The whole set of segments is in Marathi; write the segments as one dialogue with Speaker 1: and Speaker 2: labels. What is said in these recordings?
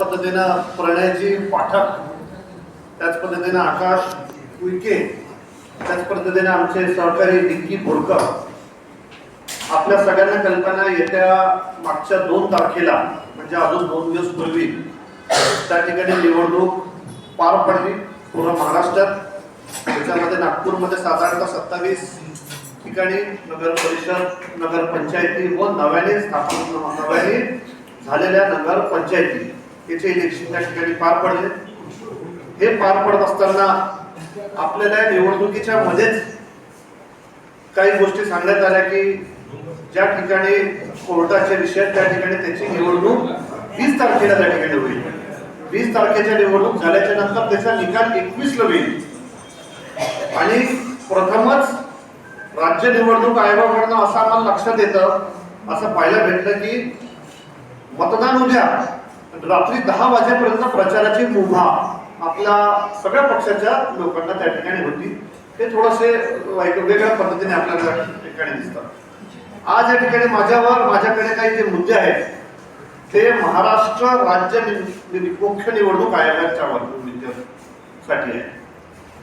Speaker 1: पद्धतीनं प्रणयजी पाठक त्याच पद्धतीनं आकाश उईके त्याच पद्धतीने आमचे सहकारी डिंकी बोरकर आपल्या सगळ्यांना कल्पना येत्या मागच्या दोन तारखेला म्हणजे अजून दोन दिवस पूर्वी त्या ठिकाणी निवडणूक पार पडली पूर्ण महाराष्ट्रात. त्याच्यामध्ये नागपूरमध्ये साधारणतः सत्तावीस ठिकाणी नगर परिषद नगर पंचायती व नव्याने स्थापन नव्याने झालेल्या नगर पंचायती इलेक्शन त्या ठिकाणी पार पडले. हे पार पडत असताना आपल्याला निवडणुकीच्या मध्येच काही गोष्टी सांगण्यात आल्या की ज्या ठिकाणी कोर्टाचे विषय त्या ठिकाणी त्याची निवडणूक वीस तारखेला त्या ठिकाणी होईल. वीस तारखेच्या निवडणूक झाल्याच्यानंतर त्याचा निकाल एकवीसला होईल. आणि प्रथमच राज्य निवडणूक आयोगाकडनं असं आम्हाला लक्षात येतं असं पाहायला भेटलं की मतदान उद्या रात्री दहा वाजेपर्यंत प्रचाराची मुभा आपल्या सगळ्या पक्षाच्या लोकांना त्या ठिकाणी होती. ते थोडेसे वेगळ्या पद्धतीने आपल्याला ठिकाणी दिसतात. आज या ठिकाणी माझ्यावर माझ्याकडे काही जे मुद्दे आहेत ते महाराष्ट्र राज्य मुख्य निवडणूक आयोगाच्या साठी आहे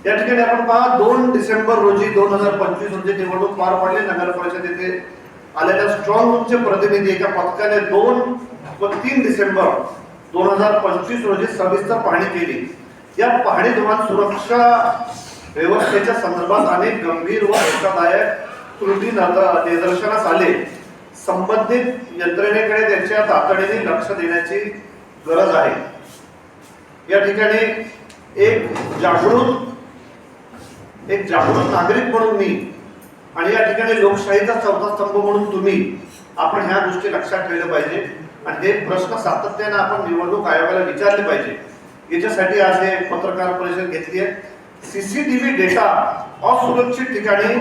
Speaker 1: या ठिकाणी आपण पहा दोन डिसेंबर रोजी दोन हजार पंचवीस रोजी निवडणूक पार पडली. नगर परिषद येथे आलेल्या स्ट्रॉंग रूमचे प्रतिनिधी एका पथकाने दोन व तीन डिसेंबर दोन हजार पंचवीस रोजी सविस्तर पाहणी केली. या पाहणी दरम्यान सुरक्षा व्यवस्थेच्या संदर्भात अनेक गंभीर व धोकादायक त्रुटी निदर्शनास आले. संबंधित यंत्रणेकडे त्यांच्या तातडीने लक्ष देण्याची गरज आहे. या ठिकाणी एक जागृत एक जागृत नागरिक म्हणून मी आणि या ठिकाणी लोकशाहीचा चौथा स्तंभ म्हणून तुम्ही आपण ह्या गोष्टी लक्षात ठेवल्या पाहिजे. आणि हे प्रश्न सातत्याने आपण निवडणूक आयोगाला विचारले पाहिजे याच्यासाठी आज हे पत्रकार परिषद घेतली आहे. सीसीटीव्ही डेटा असुरक्षित ठिकाणी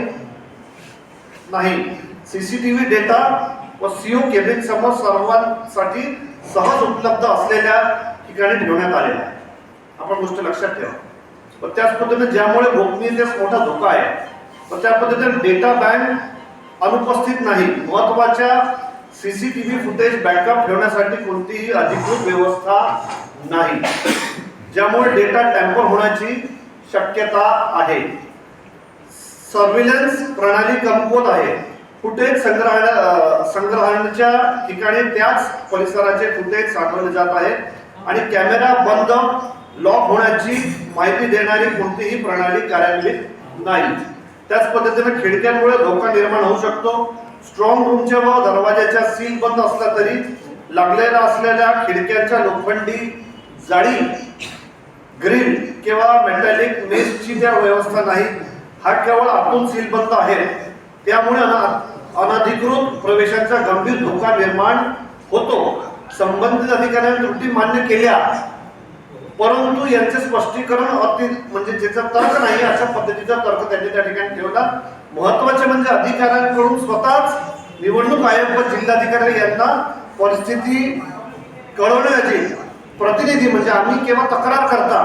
Speaker 1: नाही. सीसीटीव्ही डेटा व सीओ केबिन समोर सर्वांसाठी सहज उपलब्ध असलेल्या ठिकाणी ठेवण्यात आलेला आहे. आपण गोष्ट लक्षात ठेवा. पण त्याच पद्धतीने ज्यामुळे गोपनीयतेस मोठा धोका आहे व त्या पद्धतीने डेटा बँक अनुपस्थित नाही. महत्त्वाच्या सीसीटीव्ही फुटेज बॅकअप ठेवण्यासाठी कोणतीही अधिकृत व्यवस्था नाही. ज्यामुळे डेटा टॅम्पर होण्याची शक्यता आहे. सर्व्हिलन्स प्रणाली कमकुवत आहे. फुटेज संग्रहालय संग्रहालयाच्या ठिकाणी त्याच परिसराचे फुटेज साठवले जात आहे आणि कॅमेरा बंद लॉक होण्याची माहिती देणारी कोणतीही प्रणाली कार्यान्वित नाही. त्याच पद्धतीने खिडक्यांमुळे धोका निर्माण होऊ शकतो. स्ट्रॉंग रूमच्या व दरवाजाच्या सील बंद असला तरी लागलेल्या असलेल्या खिडक्यांच्या लोखंडी जाळी ग्रिल किंवा मेटॅलिक मेसची त्या व्यवस्था नाही. हा केवळ आतून सीलबंद आहे. त्यामुळे अनधिकृत प्रवेशाचा गंभीर धोका निर्माण होतो. संबंधित अधिकाऱ्यांनी त्रुटी मान्य केल्या. परंतु यांचे स्पष्टीकरण अति म्हणजे ज्याचा तर्क नाही अशा पद्धतीचा तर्क त्यांनी त्या ठिकाणी ठेवला. महत्त्वाचे म्हणजे अधिकाऱ्यांकडून स्वतःच निवडणूक आयोग व जिल्हाधिकारी यांना परिस्थिती कळवण्याची प्रतिनिधी म्हणजे आम्ही केव्हा तक्रार करता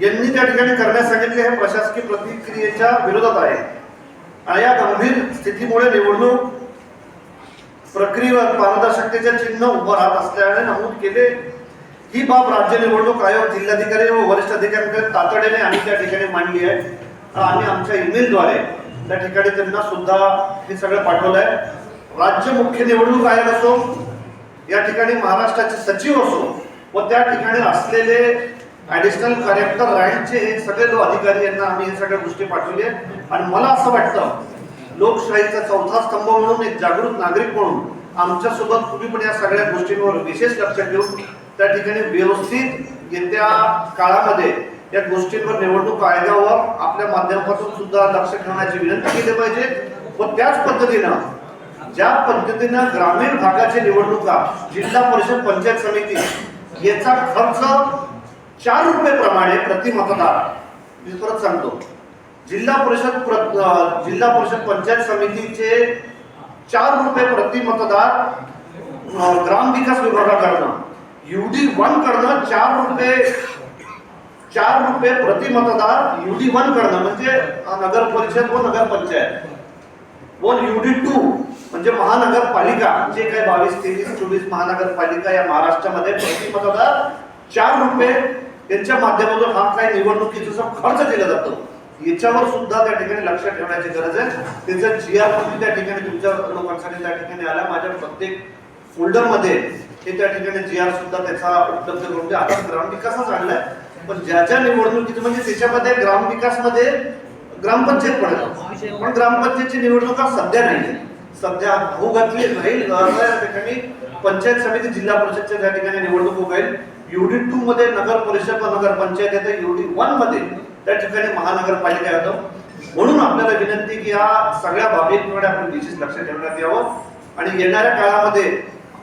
Speaker 1: यांनी त्या ठिकाणी करण्यास सांगितले हे प्रशासकीय प्रतिक्रियेच्या विरोधात आहे. आणि या गंभीर स्थितीमुळे निवडणूक प्रक्रियेवर पारदर्शकतेचे चिन्ह उभं राहत असल्याने नमूद केले. ही बाब राज्य निवडणूक आयोग जिल्हाधिकारी व वरिष्ठ अधिकाऱ्यांकडे तातडीने आम्ही त्या ठिकाणी मांडली आहे. आम्ही आमच्या ईमेलद्वारे त्या ठिकाणी त्यांना सुद्धा हे सगळं पाठवलं आहे राज्य मुख्य निवडणूक आयोग असो या ठिकाणी महाराष्ट्राचे सचिव असो व त्या ठिकाणी असलेले ॲडिशनल कलेक्टर राईटचे हे सगळे जो अधिकारी यांना आम्ही हे सगळ्या गोष्टी पाठवली आहे आणि मला असं वाटतं लोकशाहीचा चौथा स्तंभ म्हणून एक जागृत नागरिक म्हणून आमच्यासोबत तुम्ही पण या सगळ्या गोष्टींवर विशेष लक्ष देऊन त्या ठिकाणी व्यवस्थित येत्या काळामध्ये या गोष्टींवर निवडणूक कायद्यावर आपल्या माध्यमातून सुद्धा लक्ष ठेवण्याची विनंती केली पाहिजे. व त्याच पद्धतीनं ज्या पद्धतीनं ग्रामीण भागाची निवडणुका जिल्हा परिषद पंचायत समिती याचा खर्च चार रुपये प्रमाणे प्रति मतदार. मी परत सांगतो. जिल्हा परिषद प्र- जिल्हा परिषद पंचायत समितीचे चार रुपये प्रति मतदार ग्राम विकास विभागाकडनं. युडी वन करणं चार रुपये चार रुपये प्रति मतदार युडी वन करणं म्हणजे नगर परिषद व नगर पंचायत. व युडी टू म्हणजे महानगरपालिका जे काही बावीस तेवीस चोवीस महानगरपालिका या महाराष्ट्रामध्ये प्रति मतदार चार रुपये त्यांच्या माध्यमातून हा काय निवडणुकीचा खर्च केला जातो. याच्यावर सुद्धा त्या ठिकाणी लक्ष ठेवण्याची गरज आहे. त्याचा जी आर त्या ठिकाणी तुमच्या लोकांसाठी त्या ठिकाणी आला. माझ्या प्रत्येक फोल्डरमध्ये हे त्या ठिकाणी जी आर सुद्धा त्याचा उपलब्ध करून द्या आता ग्रामविकासच आणलाय पण ज्या ज्या निवडणुकीत म्हणजे त्याच्यामध्ये ग्रामविकासमध्ये ग्रामपंचायत पडेल. पण ग्रामपंचायतची निवडणुका सध्या नाही सध्या होऊ घातली राहील ठिकाणी पंचायत समिती जिल्हा परिषदच्या त्या ठिकाणी निवडणूक होईल. राहील युडी टू मध्ये नगर परिषद व नगर पंचायत येते युडी वनमध्ये त्या ठिकाणी महानगरपालिका येतं. म्हणून आपल्याला विनंती की या सगळ्या बाबींकडे आपण विशेष लक्ष ठेवण्यात यावं. आणि येणाऱ्या काळामध्ये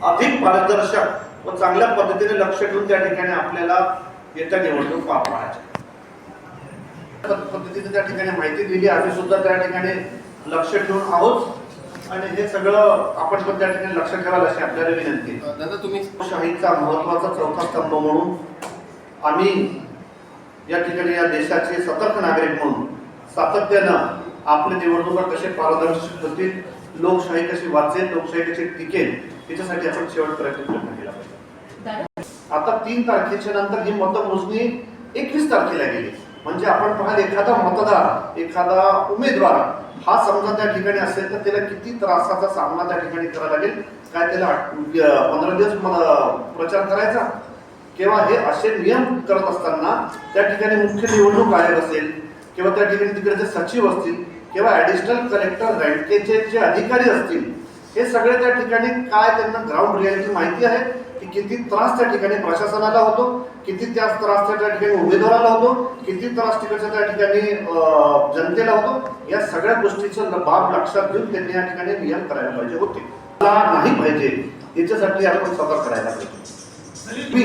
Speaker 1: अधिक पारदर्शक व चांगल्या पद्धतीने लक्ष ठेवून त्या ठिकाणी आपल्याला येत्या निवडणूक पार पाडायच्या पद्धतीने त्या ठिकाणी माहिती दिली आम्ही सुद्धा त्या ठिकाणी लक्ष ठेवून आहोत आणि हे सगळं आपण पण त्या ठिकाणी लक्ष ठेवायला अशी आपल्याला विनंती.
Speaker 2: दादा तुम्ही
Speaker 1: शाहीचा महत्त्वाचा चौथा स्तंभ म्हणून आम्ही या ठिकाणी या देशाचे सतर्क नागरिक म्हणून सातत्यानं आपले निवडणुका कसे पारदर्शक होतील लोकशाही कशी वाचेल लोकशाही कशी टिकेल याच्यासाठी आपण शेवटपर्यंत प्रयत्न केला पाहिजे. आता तीन तारखेच्या नंतर ही मतमोजणी एकवीस तारखेला गेली. म्हणजे आपण पाहाल एखादा मतदार एखादा उमेदवार हा समजा त्या ठिकाणी असेल तर त्याला किती त्रासाचा सामना त्या ठिकाणी करावा लागेल? काय त्याला पंधरा दिवस प्रचार करायचा? किंवा हे असे नियम करत असताना त्या ठिकाणी मुख्य निवडणूक आयोग असेल किंवा त्या ठिकाणी तिकडे सचिव असतील किंवा ऍडिशनल कलेक्टर बँकेचे जे अधिकारी असतील हे सगळे त्या ठिकाणी काय त्यांना ग्राउंड रियालिटी माहिती आहे? की किती त्रास त्या ठिकाणी प्रशासनाला होतो? किती त्या त्रास त्या ठिकाणी उमेदवाराला होतो? किती त्रास तिकडच्या त्या ठिकाणी जनतेला होतो? या सगळ्या गोष्टीचं बाब लक्षात घेऊन त्यांनी या ठिकाणी नियम करायला पाहिजे होते. मला नाही पाहिजे. याच्यासाठी आपण सतर्क करायला पाहिजे. मी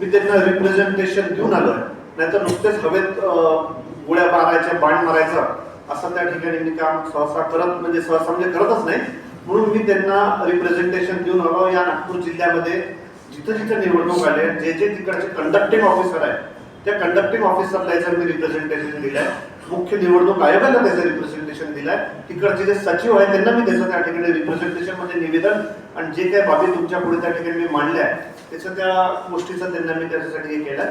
Speaker 1: मी त्यांना रिप्रेझेंटेशन देऊन आलोय. नाहीतर नुसतेच हवेत गोळ्या मारायच्या बाण मारायचा. असं त्या ठिकाणी मी काम सहसा करत म्हणजे सहसा म्हणजे करतच नाही. म्हणून मी त्यांना रिप्रेझेंटेशन देऊन आलो. या नागपूर जिल्ह्यामध्ये जिथं जिथं निवडणूक आले जे जे तिकडचे कंडक्टिंग ऑफिसर आहे त्या कंडक्टिंग ऑफिसरला याचं मी रिप्रेझेंटेशन दिलंय. मुख्य निवडणूक आयोगाला त्याचं रिप्रेझेंटेशन दिलंय. तिकडचे जे सचिव आहेत त्यांना मी त्याचं त्या ठिकाणी रिप्रेझेंटेशन म्हणजे निवेदन आणि जे काही बाबी तुमच्यापुढे त्या ठिकाणी मी मांडल्या आहेत त्याचं त्या गोष्टीचं त्यांना मी त्याच्यासाठी हे केलं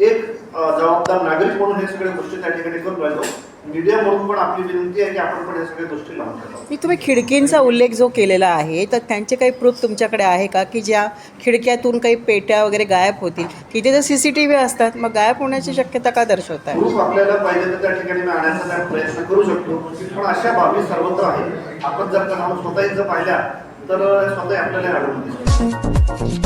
Speaker 1: एक जबाबदार नागरिक म्हणून हे सगळ्या गोष्टी त्या ठिकाणी करून राहिलो. मीडिया म्हणून पण आपली विनंती आहे की आपण पण सगळ्या गोष्टी लावून ठेवावं
Speaker 3: मी तुम्ही खिडकींचा उल्लेख जो केलेला आहे तर त्यांचे काही प्रूफ तुमच्याकडे आहे का? की ज्या खिडक्यातून काही पेट्या वगैरे गायब होतील तिथे जर सी सी टी व्ही असतात मग गायब होण्याची शक्यता का दर्शवत आहे
Speaker 1: प्रूफ आपल्याला पाहिजे तर त्या ठिकाणी मी प्रयत्न करू शकतो. पण अशा बाबी सर्वत्र आहे आपण जर का जाऊन स्वतःही जर पाहिल्या तर स्वतः आपल्याला आढळून दिसतं